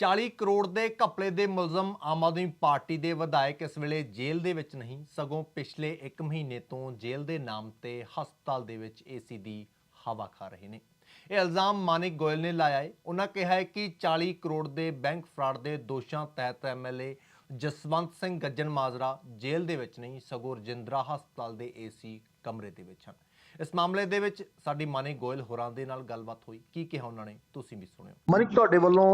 40 ਕਰੋੜ ਦੇ ਘਪਲੇ ਦੇ ਮੁਲਜ਼ਮ ਆਮ ਆਦਮੀ ਪਾਰਟੀ ਦੇ ਵਿਧਾਇਕ ਇਸ ਵੇਲੇ ਜੇਲ੍ਹ ਦੇ ਵਿੱਚ ਨਹੀਂ, ਸਗੋਂ ਪਿਛਲੇ 1 ਮਹੀਨੇ ਤੋਂ ਜੇਲ੍ਹ ਦੇ ਨਾਮ ਤੇ ਹਸਪਤਾਲ ਦੇ ਵਿੱਚ ਏਸੀ ਦੀ ਹਵਾ ਖਾ ਰਹੇ ਨੇ। ਇਹ ਇਲਜ਼ਾਮ ਮਾਨਿਕ ਗੋਇਲ ਨੇ ਲਾਇਆ ਹੈ। ਉਹਨਾਂ ਕਿਹਾ ਹੈ ਕਿ 40 ਕਰੋੜ ਦੇ ਬੈਂਕ ਫਰਾਡ ਦੇ ਦੋਸ਼ਾਂ ਤਹਿਤ ਐਮਐਲਏ ਜਸਵੰਤ ਸਿੰਘ ਗੱਜਨ ਮਾਜਰਾ ਜੇਲ੍ਹ ਦੇ ਵਿੱਚ ਨਹੀਂ, ਸਗੋਂ ਰਜਿੰਦਰਾ ਹਸਪਤਾਲ ਦੇ ਏਸੀ ਕਮਰੇ ਦੇ ਵਿੱਚ ਹਨ। ਇਸ ਮਾਮਲੇ ਦੇ ਵਿੱਚ ਸਾਡੀ ਮਾਨਿਕ ਗੋਇਲ ਹੋਰਾਂ ਦੇ ਨਾਲ ਗੱਲਬਾਤ ਹੋਈ। ਕੀ ਕਿਹਾ ਉਹਨਾਂ ਨੇ? ਤੁਸੀਂ ਵੀ ਸੁਣਿਓ। ਮਨਿਕ ਤੁਹਾਡੇ ਵੱਲੋਂ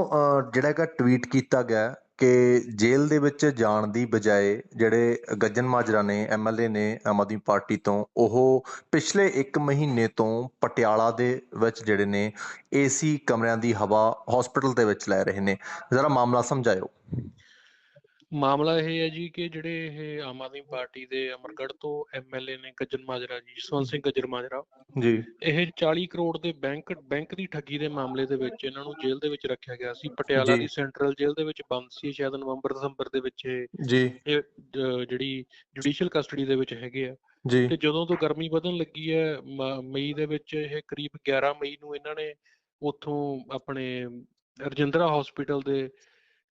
ਜਿਹੜਾ ਹੈਗਾ ਟਵੀਟ ਕੀਤਾ ਗਿਆ ਕਿ ਜੇਲ੍ਹ ਦੇ ਵਿੱਚ ਜਾਣ ਦੀ ਬਜਾਏ ਜਿਹੜੇ ਗੱਜਨ ਮਾਜਰਾ ਨੇ ਐਮਐਲਏ ਨੇ ਆਮ ਆਦਮੀ ਪਾਰਟੀ ਤੋਂ, ਉਹ ਪਿਛਲੇ 1 ਮਹੀਨੇ ਤੋਂ ਪਟਿਆਲਾ ਦੇ ਵਿੱਚ ਜਿਹੜੇ ਨੇ, ਏਸੀ ਕਮਰਿਆਂ ਦੀ ਹਵਾ ਹਸਪੀਟਲ ਦੇ ਵਿੱਚ ਲੈ ਰਹੇ ਨੇ। ਜ਼ਰਾ ਮਾਮਲਾ ਸਮਝਾਇਓ। ਮਾਮਲਾ ਇਹ ਹੈ ਜੀ ਕਿ ਜਿਹੜੇ ਇਹ ਆਮ ਆਦਮੀ ਪਾਰਟੀ ਦੇ ਅਮਰਗੜ੍ਹ ਤੋਂ ਐਮਐਲਏ ਨੇ ਗੱਜਨ ਮਾਜਰਾ ਜੀ ਜਸਵੰਤ ਸਿੰਘ ਗੱਜਰ ਮਾਜਰਾ ਜੀ। ਇਹ 40 ਕਰੋੜ ਦੇ ਬੈਂਕ ਬੈਂਕ ਦੀ ਠੱਗੀ ਦੇ ਮਾਮਲੇ ਦੇ ਵਿੱਚ ਇਹਨਾਂ ਨੂੰ ਜੇਲ੍ਹ ਦੇ ਵਿੱਚ ਰੱਖਿਆ ਗਿਆ ਸੀ। ਪਟਿਆਲਾ। ਦੀ ਸੈਂਟਰਲ ਜੇਲ੍ਹ ਦੇ ਵਿੱਚ ਬੰਦ ਸੀ ਸ਼ਾਇਦ ਨਵੰਬਰ ਦਸੰਬਰ ਦੇ ਵਿੱਚ ਜੀ। ਇਹ, ਜਿਹੜੀ ਜੁਡੀਸ਼ੀਅਲ ਕਸਟਡੀ ਦੇ ਵਿੱਚ ਹੈਗੇ ਆ। ਜੀ। ਤੇ ਜਦੋਂ ਤੋਂ ਗਰਮੀ ਵਧਣ ਲੱਗੀ ਹੈ ਮਈ ਦੇ ਵਿੱਚ ਇਹ ਕਰੀਬ 11 ਮਈ ਨੂੰ ਇਹਨਾਂ ਨੇ ਉੱਥੋਂ ਆਪਣੇ ਰਜਿੰਦਰਾ ਹਸਪੀਟਲ ਦੇ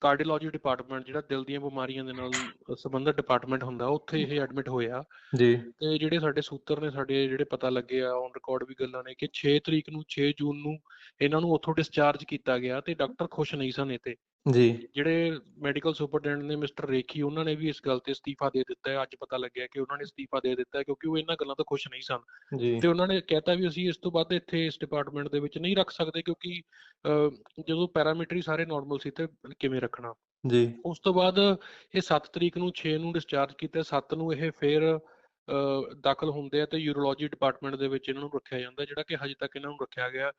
ਕਾਰਡੀਓਲੋਜੀ ਡਿਪਾਰਟਮੈਂਟ ਜਿਹੜਾ ਦਿਲ ਦੀਆਂ ਬਿਮਾਰੀਆਂ ਦੇ ਨਾਲ ਸੰਬੰਧਿਤ ਡਿਪਾਰਟਮੈਂਟ ਹੁੰਦਾ ਉੱਥੇ ਇਹ ਐਡਮਿਟ ਹੋਇਆ। ਜੀ। ਤੇ ਜਿਹੜੇ ਸਾਡੇ ਸੂਤਰ ਨੇ ਸਾਡੇ ਜਿਹੜੇ ਪਤਾ ਲੱਗੇ ਆ ਔਨ ਰਿਕਾਰਡ ਵੀ ਗੱਲਾਂ ਨੇ ਕਿ 6 ਤਰੀਕ ਨੂੰ 6 ਜੂਨ ਨੂੰ ਇਹਨਾਂ ਨੂੰ ਉੱਥੋਂ ਡਿਸਚਾਰਜ ਕੀਤਾ ਗਿਆ ਤੇ ਡਾਕਟਰ ਖੁਸ਼ ਨਹੀਂ ਸਨ ਇਹ ਤੇ ਜੀ। ਜਿਹੜੇ ਮੈਡੀਕਲ ਸੁਪਰਡੈਂਟ ਨੇ ਮਿਸਟਰ ਰੇਖੀ ਉਹਨਾਂ ਨੇ ਵੀ ਇਸ ਗੱਲ ਤੇ ਅਸਤੀਫਾ ਦੇ ਦਿੱਤਾ ਹੈ। ਅੱਜ ਪਤਾ ਲੱਗਿਆ ਕਿ ਉਹਨਾਂ ਨੇ ਅਸਤੀਫਾ ਦੇ ਦਿੱਤਾ ਹੈ ਕਿਉਂਕਿ ਉਹ ਇਹਨਾਂ ਗੱਲਾਂ ਤੋਂ ਖੁਸ਼ ਨਹੀਂ ਸਨ। ਜੀ। ਤੇ ਉਹਨਾਂ ਨੇ ਕਹਿਤਾ ਵੀ ਅਸੀਂ ਇਸ ਤੋਂ ਬਾਅਦ ਇੱਥੇ ਇਸ ਡਿਪਾਰਟਮੈਂਟ ਦੇ ਵਿੱਚ ਨਹੀਂ ਰੱਖ ਸਕਦੇ ਕਿਉਂਕਿ ਜਦੋਂ ਪੈਰਾਮੀਟਰੀ ਸਾਰੇ ਨਾਰਮਲ ਸੀ ਤੇ ਕਿਵੇਂ ਰੱਖਣਾ। ਜੀ। ਉਸ ਤੋਂ ਬਾਅਦ ਇਹ 7 ਤਰੀਕ ਨੂੰ 6 ਨੂੰ ਡਿਸਚਾਰਜ ਕੀਤਾ 7 ਨੂੰ ਇਹ ਫਿਰ ਦਾਖਲ ਹੁੰਦੇ ਆ ਤੇ ਯੂਰੋਲੋਜੀ ਡਿਪਾਰਟਮੈਂਟ ਦੇ ਵਿੱਚ ਇਹਨਾਂ ਨੂੰ ਰੱਖਿਆ ਜਾਂਦਾ ਜਿਹੜਾ ਕਿ ਹਜੇ ਤੱਕ ਇਹਨਾਂ ਨੂੰ ਰੱਖਿਆ ਗਿਆ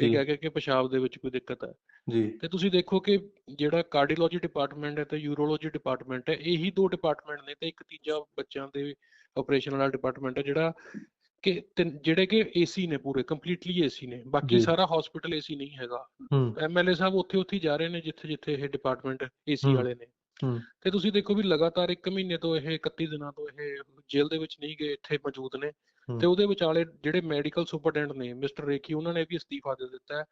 ਇਹ ਕਹਿ ਕੇ ਕਿ ਪਿਸ਼ਾਬ ਦੇ ਵਿੱਚ ਕੋਈ ਦਿੱਕਤ ਹੈ। ਜੀ। ਤੇ ਤੁਸੀਂ ਦੇਖੋ ਕਿ ਜਿਹੜਾ ਕਾਰਡੀਓਲੋਜੀ ਡਿਪਾਰਟਮੈਂਟ ਹੈ ਤੇ ਯੂਰੋਲੋਜੀ ਡਿਪਾਰਟਮੈਂਟ ਹੈ ਇਹੀ ਦੋ ਡਿਪਾਰਟਮੈਂਟ ਨੇ ਤੇ ਇੱਕ ਤੀਜਾ ਬੱਚਿਆਂ ਦੇ ਆਪਰੇਸ਼ਨ ਵਾਲਾ ਡਿਪਾਰਟਮੈਂਟ ਹੈ ਜਿਹੜਾ ਕਿ ਜਿਹੜੇ ਕਿ ਏਸੀ ਨੇ ਪੂਰੇ ਕੰਪਲੀਟਲੀ ਏਸੀ ਨੇ। ਬਾਕੀ। ਸਾਰਾ ਹਸਪੀਟਲ ਏਸੀ ਨਹੀਂ ਹੈਗਾ। ਐਮਐਲਏ ਸਾਹਿਬ ਉੱਥੇ ਉੱਥੇ ਜਾ ਰਹੇ ਨੇ ਜਿੱਥੇ ਜਿੱਥੇ ਇਹ ਡਿਪਾਰਟਮੈਂਟ ਏਸੀ। ਵਾਲੇ ਨੇ। ਤੇ ਤੁਸੀਂ ਦੇਖੋ ਵੀ ਲਗਾਤਾਰ 1 ਮਹੀਨੇ ਤੋਂ ਇਹ 31 ਦਿਨਾਂ ਤੋਂ ਇਹ ਜੇਲ੍ਹ ਦੇ ਵਿੱਚ ਨਹੀਂ ਗਏ ਇੱਥੇ ਮੌਜੂਦ ਨੇ। ਤੇ ਉਹਦੇ ਵਿਚਾਲੇ ਜਿਹੜੇ ਮੈਡੀਕਲ ਸੁਪਰਡੈਂਟ ਨੇ ਮਿਸਟਰ ਰੇਖੀ ਉਹਨਾਂ ਨੇ ਵੀ ਅਸਤੀਫਾ ਦੇ ਦਿੱਤਾ ਹੈ।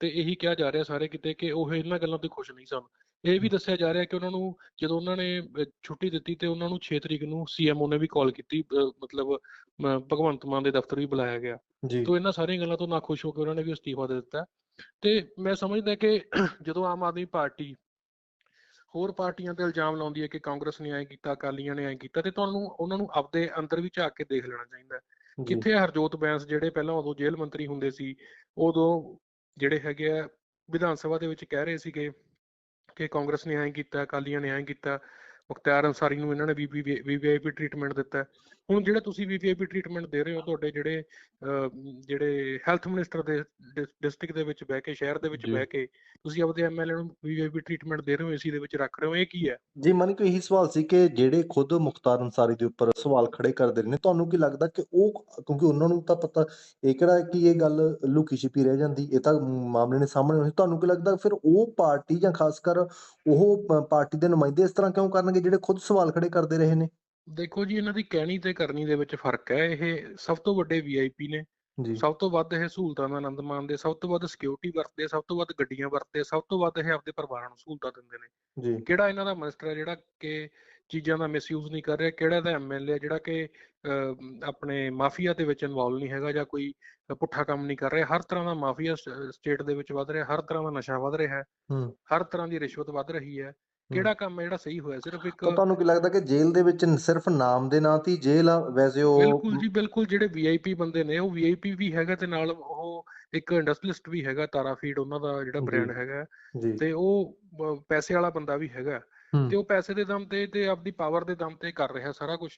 ਤੇ ਇਹੀ ਕਿਹਾ ਜਾ ਰਿਹਾ ਸਾਰੇ ਕਿਤੇ ਕਿ ਉਹ ਇਹਨਾਂ ਗੱਲਾਂ ਤੋਂ ਖੁਸ਼ ਨਹੀਂ ਸਨ। ਇਹ ਵੀ ਦੱਸਿਆ ਜਾ ਰਿਹਾ ਕਿ ਉਹਨਾਂ ਨੂੰ ਜਦੋਂ ਉਹਨਾਂ ਨੇ ਛੁੱਟੀ ਦਿੱਤੀ ਤੇ ਉਹਨਾਂ ਨੂੰ 6 ਤਰੀਕ ਨੂੰ ਸੀਐਮਓ ਨੇ ਵੀ ਕਾਲ ਕੀਤੀ ਮਤਲਬ ਭਗਵੰਤ ਮਾਨ ਦੇ ਦਫ਼ਤਰ ਵੀ ਬੁਲਾਇਆ ਗਿਆ। ਤੋਂ ਇਹਨਾਂ ਸਾਰੀਆਂ ਗੱਲਾਂ ਤੋਂ ਨਾਖੁਸ਼ ਹੋ ਕੇ ਉਹਨਾਂ ਨੇ ਵੀ ਅਸਤੀਫਾ ਦੇ ਦਿੱਤਾ। ਤੇ ਮੈਂ ਸਮਝਦਾ ਕਿ ਜਦੋਂ ਆਮ ਆਦਮੀ ਪਾਰਟੀ ਹੋਰ ਪਾਰਟੀਆਂ ਤੇ ਇਲਜ਼ਾਮ ਲਾਉਂਦੀ ਹੈ ਕਿ ਕਾਂਗਰਸ ਨੇ ਐਂ ਕੀਤਾ ਅਕਾਲੀਆਂ ਨੇ ਐਂ ਕੀਤਾ ਤੇ ਤੁਹਾਨੂੰ ਉਹਨਾਂ ਨੂੰ ਆਪਦੇ ਅੰਦਰ ਵੀ ਝਾਕ ਕੇ ਦੇਖ ਲੈਣਾ ਚਾਹੀਦਾ ਕਿੱਥੇ ਹਰਜੋਤ ਬੈਂਸ ਜਿਹੜੇ ਪਹਿਲਾਂ ਉਦੋਂ ਜੇਲ੍ਹ ਮੰਤਰੀ ਹੁੰਦੇ ਸੀ ਉਦੋਂ ਜਿਹੜੇ ਹੈਗੇ ਆ ਵਿਧਾਨ ਸਭਾ ਦੇ ਵਿੱਚ ਕਹਿ ਰਹੇ ਸੀਗੇ ਕਿ ਕਾਂਗਰਸ ਨੇ ਐਂ ਕੀਤਾ ਅਕਾਲੀਆਂ ਨੇ ਐਂ ਕੀਤਾ ਮੁਖਤਿਆਰ ਅੰਸਾਰੀ ਨੂੰ ਇਹਨਾਂ ਨੇ ਵੀਵੀਆਈਪੀ ਟ੍ਰੀਟਮੈਂਟ ਦਿੱਤਾ। ਹੁਣ ਜਿਹੜਾ ਤੁਸੀਂ ਵੀਵੀਆਈਪੀ ਟ੍ਰੀਟਮੈਂਟ ਦੇ ਰਹੇ ਹੋ ਤੁਹਾਡੇ ਜਿਹੜੇ ਜਿਹੜੇ ਹੈਲਥ ਮਿਨਿਸਟਰ ਦੇ ਡਿਸਟ੍ਰਿਕਟ ਦੇ ਵਿੱਚ ਬਹਿ ਕੇ ਸ਼ਹਿਰ ਦੇ ਵਿੱਚ। ਬਹਿ ਕੇ ਤੁਸੀਂ ਆਪਦੇ ਐਮਐਲਏ ਨੂੰ ਵੀਵੀਆਈਪੀ ਟ੍ਰੀਟਮੈਂਟ ਦੇ ਰਹੇ ਹੋ ਏਸੀ ਦੇ ਵਿੱਚ ਰੱਖ ਰਹੇ ਹੋ ਇਹ ਕੀ ਹੈ ਜੀ ਮਨ ਕੋ ਇਹੀ ਸਵਾਲ ਸੀ ਕਿ ਜਿਹੜੇ ਖੁਦ ਮੁਖਤਾਰ ਅੰਸਾਰੀ ਦੇ ਉੱਪਰ ਸਵਾਲ ਖੜੇ ਕਰਦੇ ਨੇ ਤੁਹਾਨੂੰ ਕੀ ਲੱਗਦਾ ਕਿ ਉਹ ਕਿਉਂਕਿ ਉਹਨਾਂ ਨੂੰ ਤਾਂ ਪਤਾ ਇਹ ਕਿਹੜਾ ਕਿ ਇਹ ਗੱਲ ਲੁਕੀ ਛਿਪੀ ਰਹਿ ਜਾਂਦੀ ਇਹ ਤਾਂ ਮਾਮਲੇ ਨੇ ਸਾਹਮਣੇ ਤੁਹਾਨੂੰ ਕੀ ਲੱਗਦਾ ਫਿਰ ਉਹ ਪਾਰਟੀ ਜਾਂ ਖਾਸ ਕਰ ਉਹ ਪਾਰਟੀ ਦੇ ਨੁਮਾਇੰਦੇ ਇਸ ਤਰ੍ਹਾਂ ਕਿਉਂ ਕਰਨਗੇ ਜਿਹੜੇ ਖੁਦ ਸਵਾਲ ਖੜੇ ਕਰਦੇ ਰਹੇ ਨੇ? ਦੇਖੋ ਜੀ ਇਹਨਾਂ ਦੀ ਕਹਿਣੀ ਤੇ ਕਰਨੀ ਦੇ ਵਿੱਚ ਫ਼ਰਕ ਹੈ। ਇਹ ਸਭ ਤੋਂ ਵੱਡੇ ਵੀਆਈਪੀ ਨੇ। ਜੀ। ਸਭ ਤੋਂ ਵੱਧ ਇਹ ਸਹੂਲਤਾਂ ਦਾ ਆਨੰਦ ਮਾਣਦੇ ਸਭ ਤੋਂ ਵੱਧ ਸਿਕਿਉਰਿਟੀ ਵਰਤਦੇ ਸਭ ਤੋਂ ਵੱਧ ਗੱਡੀਆਂ ਵਰਤਦੇ ਸਭ ਤੋਂ ਵੱਧ ਇਹ ਆਪਦੇ ਪਰਿਵਾਰਾਂ ਨੂੰ ਸਹੂਲਤਾਂ ਦਿੰਦੇ ਨੇ। ਜੀ। ਕਿਹੜਾ ਇਹਨਾਂ ਦਾ ਮਿਨਿਸਟਰ ਹੈ ਜਿਹੜਾ ਕਿ ਚੀਜ਼ਾਂ ਦਾ ਮਿਸਯੂਜ਼ ਨਹੀਂ ਕਰ ਰਿਹਾ? ਕਿਹੜਾ ਇਹਦਾ ਐਮਐਲਏ ਜਿਹੜਾ ਕਿ ਆਪਣੇ ਮਾਫੀਆ ਦੇ ਵਿੱਚ ਇਨਵੋਲਵ ਨਹੀਂ ਹੈਗਾ ਜਾਂ ਕੋਈ ਪੁੱਠਾ ਕੰਮ ਨਹੀਂ ਕਰ ਰਿਹਾ? ਹਰ ਤਰ੍ਹਾਂ ਦਾ ਮਾਫੀਆ ਸਟੇਟ ਦੇ ਵਿੱਚ ਵੱਧ ਰਿਹਾ ਹਰ ਤਰ੍ਹਾਂ ਦਾ ਨਸ਼ਾ ਵੱਧ ਰਿਹਾ ਹੂੰ। ਹਰ ਤਰ੍ਹਾਂ ਦੀ ਰਿਸ਼ਵਤ ਵੱਧ ਰਹੀ ਹੈ। ਕਿਹੜਾ ਕੰਮ ਹੈ ਜਿਹੜਾ ਸਹੀ ਹੋਇਆ? ਸਿਰਫ ਇੱਕ ਤਾਂ ਤੁਹਾਨੂੰ ਕੀ ਲੱਗਦਾ ਕਿ ਜੇਲ੍ਹ ਦੇ ਵਿੱਚ ਸਿਰਫ ਨਾਮ ਦੇ ਨਾਂ ਤੇ ਜੇਲ੍ਹ ਆ? ਵੈਸੇ ਉਹ ਬਿਲਕੁਲ ਜੀ ਬਿਲਕੁਲ ਜਿਹੜੇ ਵੀਆਈਪੀ ਬੰਦੇ ਨੇ ਉਹ ਵੀਆਈਪੀ ਵੀ ਹੈਗਾ ਤੇ ਨਾਲ ਉਹ ਇੱਕ ਇੰਡਸਟਰੀਲਿਸਟ ਵੀ ਹੈਗਾ ਤਾਰਾ ਫੀਡ ਉਹਨਾਂ ਦਾ ਜਿਹੜਾ। ਬ੍ਰਾਂਡ ਹੈਗਾ। ਤੇ ਉਹ ਪੈਸੇ ਵਾਲਾ ਬੰਦਾ ਵੀ ਹੈਗਾ। ਤੇ ਉਹ ਪੈਸੇ ਦੇ ਦਮ ਤੇ ਤੇ ਆਪਦੀ ਪਾਵਰ ਦੇ ਦਮ ਤੇ ਕਰ ਰਿਹਾ ਸਾਰਾ ਕੁਝ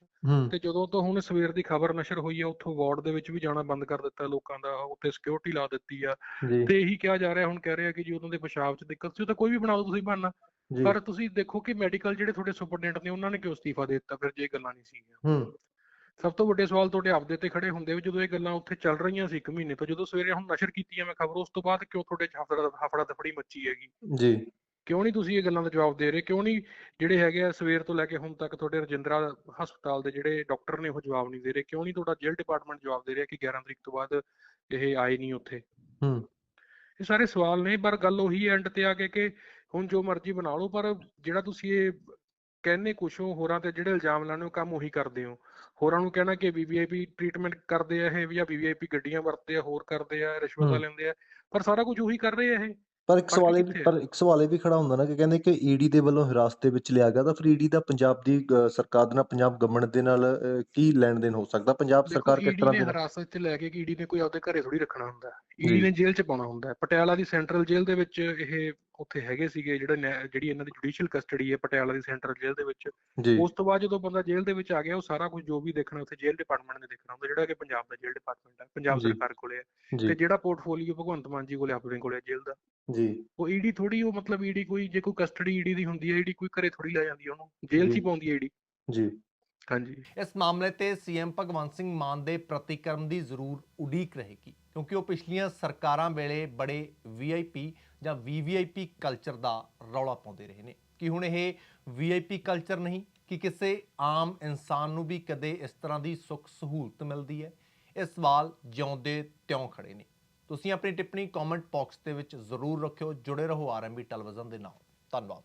ਤੇ ਜਦੋਂ ਤੋਂ ਹੁਣ ਸਵੇਰ ਦੀ ਖਬਰ ਨਸ਼ਰ ਹੋਈ ਹੈ ਉੱਥੋਂ ਵਾਰਡ ਦੇ ਵਿੱਚ ਵੀ ਜਾਣਾ ਬੰਦ ਕਰ ਦਿੱਤਾ ਲੋਕਾਂ ਦਾ ਉੱਥੇ ਸਿਕਿਉਰਿਟੀ ਲਾ ਦਿੱਤੀ ਆ। ਤੇ ਇਹੀ ਕਿਹਾ ਜਾ ਰਿਹਾ ਹੁਣ ਕਹਿ ਰਿਹਾ ਕਿ ਜੀ ਉਹਨਾਂ ਦੇ ਪਿਸ਼ਾਬ 'ਚ ਦਿੱਕਤ ਸੀ ਉਹ ਤਾਂ ਕੋਈ ਵੀ ਬਣਾ ਦਿਓ ਤੁਸੀਂ ਬਣਨਾ ਪਰ ਤੁਸੀਂ ਦੇਖੋ ਕਿ ਮੈਡੀਕਲ ਜਿਹੜੇ ਤੁਹਾਡੇ ਸੁਪਰਡੈਂਟ ਨੇ ਉਹਨਾਂ ਨੇ ਕਿਉਂ ਅਸਤੀਫਾ ਦੇ ਦਿੱਤਾ? ਫਿਰ ਜੇ ਗੱਲਾਂ ਨਹੀਂ ਸੀਗੀਆਂ। ਹੂੰ। ਸਭ ਤੋਂ ਵੱਡੇ ਸਵਾਲ ਤੁਹਾਡੇ ਆਪਦੇ ਤੇ ਖੜੇ ਹੁੰਦੇ ਵੀ ਜਦੋਂ ਇਹ ਗੱਲਾਂ ਉੱਥੇ ਚੱਲ ਰਹੀਆਂ ਸੀ ਇੱਕ ਮਹੀਨੇ ਤੋਂ ਜਦੋਂ ਸਵੇਰੇ ਹੁਣ ਨਸ਼ਰ ਕੀਤੀ ਹੈ ਮੈਂ ਖਬਰ ਉਸ ਤੋਂ ਬਾਅਦ ਕਿਉਂ ਤੁਹਾਡੇ ਹਫੜਾ ਹਫੜਾ ਦਫੜੀ ਮੱਚੀ ਹੈਗੀ? ਜੀ। ਕਿਉਂ ਨਹੀਂ ਤੁਸੀਂ ਇਹ ਗੱਲਾਂ ਦਾ ਜਵਾਬ ਦੇ ਰਹੇ? ਕਿਉਂ ਨਹੀਂ ਜਿਹੜੇ ਹੈਗੇ ਆ ਸਵੇਰ ਤੋਂ ਲੈ ਕੇ ਹੁਣ ਤੱਕ ਤੁਹਾਡੇ ਰਜਿੰਦਰਾ ਹਸਪਤਾਲ ਦੇ ਜਿਹੜੇ ਡਾਕਟਰ ਨੇ ਉਹ ਜਵਾਬ ਨਹੀਂ ਦੇ ਰਹੇ? ਕਿਉਂ ਨਹੀਂ ਤੁਹਾਡਾ ਜੇਲ੍ਹ ਡਿਪਾਰਟਮੈਂਟ ਜਵਾਬ ਦੇ ਰਿਹਾ ਕਿ 11 ਤਰੀਕ ਤੋਂ ਬਾਅਦ ਇਹ ਆਏ ਨਹੀਂ ਉੱਥੇ? ਹੂੰ। ਇਹ ਸਾਰੇ ਸਵਾਲ ਨੇ ਪਰ ਗੱਲ ਉਹੀ ਐਂਡ ਤੇ ਆ ਕੇ ਕਿ ਹੁਣ ਜੋ ਮਰਜ਼ੀ ਬਣਾ ਲਓ ਪਰ ਜਿਹੜਾ ਤੁਸੀਂ ਇਹ ਕਹਿੰਦੇ ਕੁਛ ਹੋ ਹੋਰਾਂ ਤੇ ਜਿਹੜੇ ਇਲਜ਼ਾਮ ਲਾਉਂਦੇ ਹੋ ਕੰਮ ਉਹੀ ਕਰਦੇ ਹੋ ਹੋਰਾਂ ਨੂੰ ਕਹਿਣਾ ਕਿ ਵੀਵੀਆਈਪੀ ਟ੍ਰੀਟਮੈਂਟ ਕਰਦੇ ਆ ਇਹ ਜਾਂ ਵੀਵੀਆਈਪੀ ਗੱਡੀਆਂ ਵਰਤਦੇ ਆ ਹੋਰ ਕਰਦੇ ਆ ਰਿਸ਼ਵਤਾਂ। ਲੈਂਦੇ ਆ ਪਰ ਸਾਰਾ ਕੁਝ ਉਹੀ ਕਰ ਰਹੇ ਆ ਇਹ ਪਰ ਇੱਕ ਸਵਾਲ ਇਹ? ਪਰ ਇੱਕ ਸਵਾਲ ਇਹ ਵੀ ਖੜਾ ਹੁੰਦਾ ਨਾ ਕਿ ਕਹਿੰਦੇ ਕਿ ਈਡੀ ਦੇ ਵੱਲੋਂ ਹਿਰਾਸਤ ਦੇ ਵਿੱਚ ਲਿਆ ਗਿਆ ਤਾਂ ਫਿਰ ਈਡੀ ਦਾ ਪੰਜਾਬ ਦੀ ਸਰਕਾਰ ਦੇ ਨਾਲ ਪੰਜਾਬ ਗਵਰਨਮੈਂਟ ਦੇ ਨਾਲ ਕੀ ਲੈਣ ਦੇਣ ਹੋ ਸਕਦਾ ਪੰਜਾਬ ਸਰਕਾਰ ਕਿਸ ਤਰ੍ਹਾਂ ਦੇ ਹਿਰਾਸਤ 'ਚ ਲੈ ਕੇ ਕਿ ਈਡੀ ਨੇ ਕੋਈ ਆਪਦੇ ਘਰੇ ਥੋੜੀ ਰੱਖਣਾ ਹੁੰਦਾ। ਈਡੀ ਨੇ ਜੇਲ੍ਹ 'ਚ ਪਾਉਣਾ ਹੁੰਦਾ। ਪਟਿਆਲਾ ਦੀ ਸੈਂਟਰਲ ਜੇਲ੍ਹ ਦੇ ਵਿੱਚ ਇਹ ਉੱਥੇ ਹੈਗੇ ਸੀਗੇ ਜਿਹੜੇ ਜਿਹੜੀ ਇਹਨਾਂ ਦੀ ਜੁਡੀਸ਼ੀਅਲ ਕਸਟਡੀ ਹੈ ਪਟਿਆਲਾ ਦੀ ਸੈਂਟਰਲ ਜੇਲ੍ਹ ਦੇ ਵਿੱਚ। ਉਸ ਤੋਂ ਬਾਅਦ ਜਦੋਂ ਬੰਦਾ ਜੇਲ੍ਹ ਦੇ ਵਿੱਚ ਆ ਗਿਆ ਉਹ ਸਾਰਾ ਕੁਝ ਜੋ ਵੀ ਦੇਖਣਾ ਉੱਥੇ ਜੇਲ੍ਹ ਡਿਪਾਰਟਮੈਂਟ ਨੇ ਦੇਖਣਾ ਹੁੰਦਾ ਜਿਹੜਾ ਕਿ ਪੰਜਾਬ ਦਾ ਜੇਲ੍ਹ ਡਿਪਾਰਟਮੈਂਟ ਹੈ ਪੰਜਾਬ। ਸਰਕਾਰ ਕੋਲੇ ਹੈ ਤੇ ਜਿਹੜਾ ਪੋਰਟਫੋਲੀਓ ਭਗਵੰਤ ਮਾਨ ਜੀ ਕੋਲੇ ਆਪਣੇ ਕੋਲੇ ਹੈ ਜੇਲ੍ਹ ਦਾ। ਜੀ। ਉਹ ਈਡੀ ਥੋੜੀ ਉਹ ਮਤਲਬ ਈਡੀ ਕੋਈ ਜੇ ਕੋਈ ਕਸਟਡੀ ਈਡੀ ਦੀ ਹੁੰਦੀ ਹੈ ਈਡੀ ਕੋਈ ਘਰੇ ਥੋੜੀ ਲੈ ਜਾਂਦੀ ਹੈ ਉਹਨੂੰ ਜੇਲ੍ਹ 'ਚ ਹੀ। ਪਾਉਂਦੀ ਹੈ ਈਡੀ। ਜੀ। ਹਾਂਜੀ। ਇਸ ਮਾਮਲੇ ਤੇ ਸੀਐਮ ਭਗਵੰਤ ਸਿੰਘ ਮਾਨ ਦੇ ਪ੍ਰਤੀਕਰਮ ਦੀ ਜ਼ਰੂਰ ਉਡੀਕ ਰਹੇਗੀ ਕਿਉਂਕਿ ਉਹ ਪਿਛਲੀਆਂ ਸਰਕਾਰਾਂ ਵੇਲੇ ਬੜੇ ਵੀਆਈਪੀ ਜਾਂ ਵੀਵੀਆਈਪੀ ਕਲਚਰ ਦਾ ਰੌਲਾ ਪਾਉਂਦੇ ਰਹੇ ਨੇ। ਕਿ ਹੁਣ ਇਹ ਵੀਆਈਪੀ ਕਲਚਰ ਨਹੀਂ? ਕਿ ਕਿਸੇ ਆਮ ਇਨਸਾਨ ਨੂੰ ਵੀ ਕਦੇ ਇਸ ਤਰ੍ਹਾਂ ਦੀ ਸੁੱਖ ਸਹੂਲਤ ਮਿਲਦੀ ਹੈ? ਇਹ ਸਵਾਲ ਜਿਉਂਦੇ ਤਿਉਂ ਖੜੇ ਨੇ। ਤੁਸੀਂ ਆਪਣੀ ਟਿੱਪਣੀ ਕਮੈਂਟ ਬਾਕਸ ਦੇ ਵਿੱਚ ਜ਼ਰੂਰ ਰੱਖਿਓ। ਜੁੜੇ ਰਹੋ ਆਰਐਮਬੀ ਟੈਲੀਵਿਜ਼ਨ ਦੇ ਨਾਲ। ਧੰਨਵਾਦ।